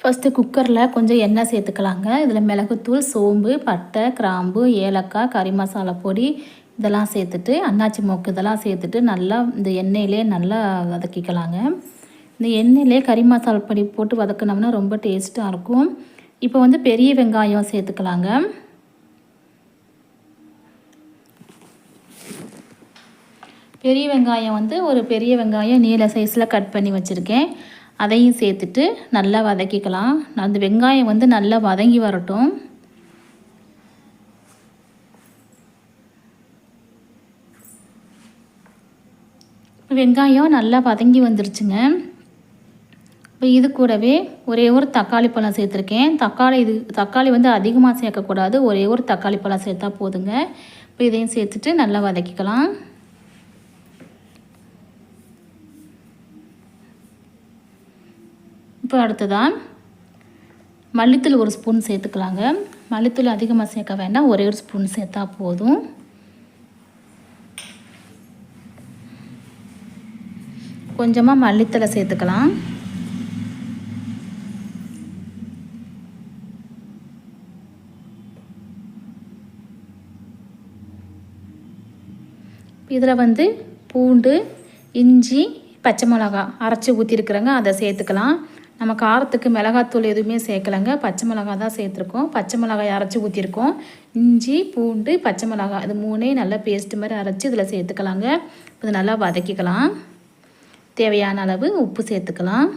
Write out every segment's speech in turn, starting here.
First குக்கரில் கொஞ்சம் எண்ணெய் சேர்த்துக்கலாங்க. இதில் மிளகுத்தூள் சோம்பு பட்டை கிராம்பு ஏலக்காய் கறி மசாலா பொடி இதெல்லாம் சேர்த்துட்டு அன்னாச்சி மோக்கு இதெல்லாம் சேர்த்துட்டு நல்லா இந்த எண்ணெயிலே நல்லா வதக்கிக்கலாங்க. இந்த எண்ணெயிலே கறி மசாலா பொடி போட்டு வதக்கினோம்னா ரொம்ப டேஸ்ட்டாக இருக்கும். இப்போ வந்து பெரிய வெங்காயம் சேர்த்துக்கலாங்க. பெரிய வெங்காயம் வந்து ஒரு பெரிய வெங்காயம் நீல சைஸில் கட் பண்ணி வச்சுருக்கேன். அதையும் சேர்த்துட்டு நல்லா வதக்கிக்கலாம். அந்த வெங்காயம் வந்து நல்லா வதங்கி வரட்டும். வெங்காயம் நல்லா வதங்கி வந்துருச்சுங்க. இப்போ இது கூடவே ஒரே ஒரு தக்காளி பழம் சேர்த்துருக்கேன். தக்காளி இது தக்காளி வந்து அதிகமாக சேர்க்கக்கூடாது. ஒரே ஒரு தக்காளி பழம் சேர்த்தா போதுங்க. இப்போ இதையும் சேர்த்துட்டு நல்லா வதக்கிக்கலாம். இப்போ அடுத்ததான் மல்லித்தூள் ஒரு ஸ்பூன் சேர்த்துக்கலாங்க. மல்லித்தூள் அதிகமாக சேர்க்க வேண்டாம். ஒரே ஒரு ஸ்பூன் சேர்த்தா போதும். கொஞ்சமாக மல்லித்தலை சேர்த்துக்கலாம். இதில் வந்து பூண்டு இஞ்சி பச்சை மிளகா அரைச்சி ஊற்றிருக்குறேங்க அதை சேர்த்துக்கலாம். நம்ம காரத்துக்கு மிளகாத்தூள் எதுவுமே சேர்க்கலைங்க. பச்சை மிளகா தான் சேர்த்துருக்கோம். பச்சை மிளகாய் அரைச்சி ஊற்றிருக்கோம் இஞ்சி பூண்டு பச்சை மிளகாய் இது மூணே நல்லா பேஸ்ட் மாதிரி அரைச்சி இதில் சேர்த்துக்கலாங்க. இது நல்லா வதக்கிக்கலாம். தேவையான அளவு உப்பு சேர்த்துக்கலாம்.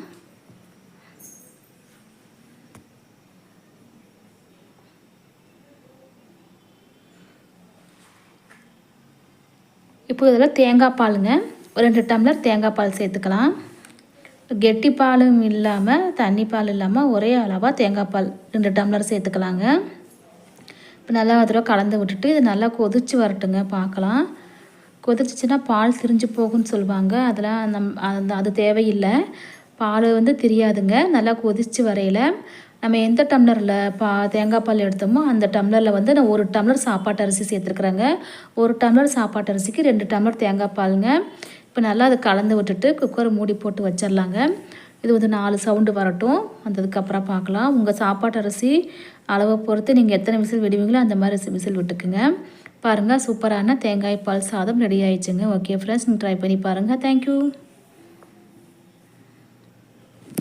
இப்போ இதில் தேங்காய் பாலுங்க. ஒரு ரெண்டு டம்ளர் தேங்காய் பால் சேர்த்துக்கலாம். கெட்டி பாலும் இல்லாமல் தண்ணி பால் இல்லாமல் ஒரே அளவாக தேங்காய் பால் ரெண்டு டம்ளர் சேர்த்துக்கலாங்க. இப்போ நல்லா அதில் கலந்து விட்டுட்டு இது நல்லா கொதிச்சு வரட்டுங்க பார்க்கலாம். கொதிச்சிச்சின்னா பால் திரிஞ்சு போகும்னு சொல்லுவாங்க. அதெல்லாம் நம் அந்த அது தேவையில்லை. பால் வந்து தெரியாதுங்க. நல்லா கொதிச்சு வரையில் நம்ம எந்த டம்ளரில் பா தேங்காய் பால் எடுத்தோமோ அந்த டம்ளரில் வந்து நான் ஒரு டம்ளர் சாப்பாட்டு அரிசி சேர்த்துருக்குறேங்க. ஒரு டம்ளர் சாப்பாட்டு அரிசிக்கு ரெண்டு டம்ளர் தேங்காய் பாலுங்க. இப்போ நல்லா அதை கலந்து விட்டுட்டு குக்கரை மூடி போட்டு வச்சிடலாங்க. இது வந்து நாலு சவுண்டு வரட்டும். வந்ததுக்கப்புறம் பார்க்கலாம். உங்கள் சாப்பாட்டு அரிசி அளவை பொறுத்து நீங்கள் எத்தனை விசில் விடுவீங்களோ அந்த மாதிரி விசில் விட்டுக்குங்க. பாருங்கள் சூப்பரான தேங்காய் பால் சாதம் ரெடி ஆயிடுச்சுங்க. ஓகே ஃப்ரெண்ட்ஸ் நீங்கள் ட்ரை பண்ணி பாருங்கள் தேங்க்யூ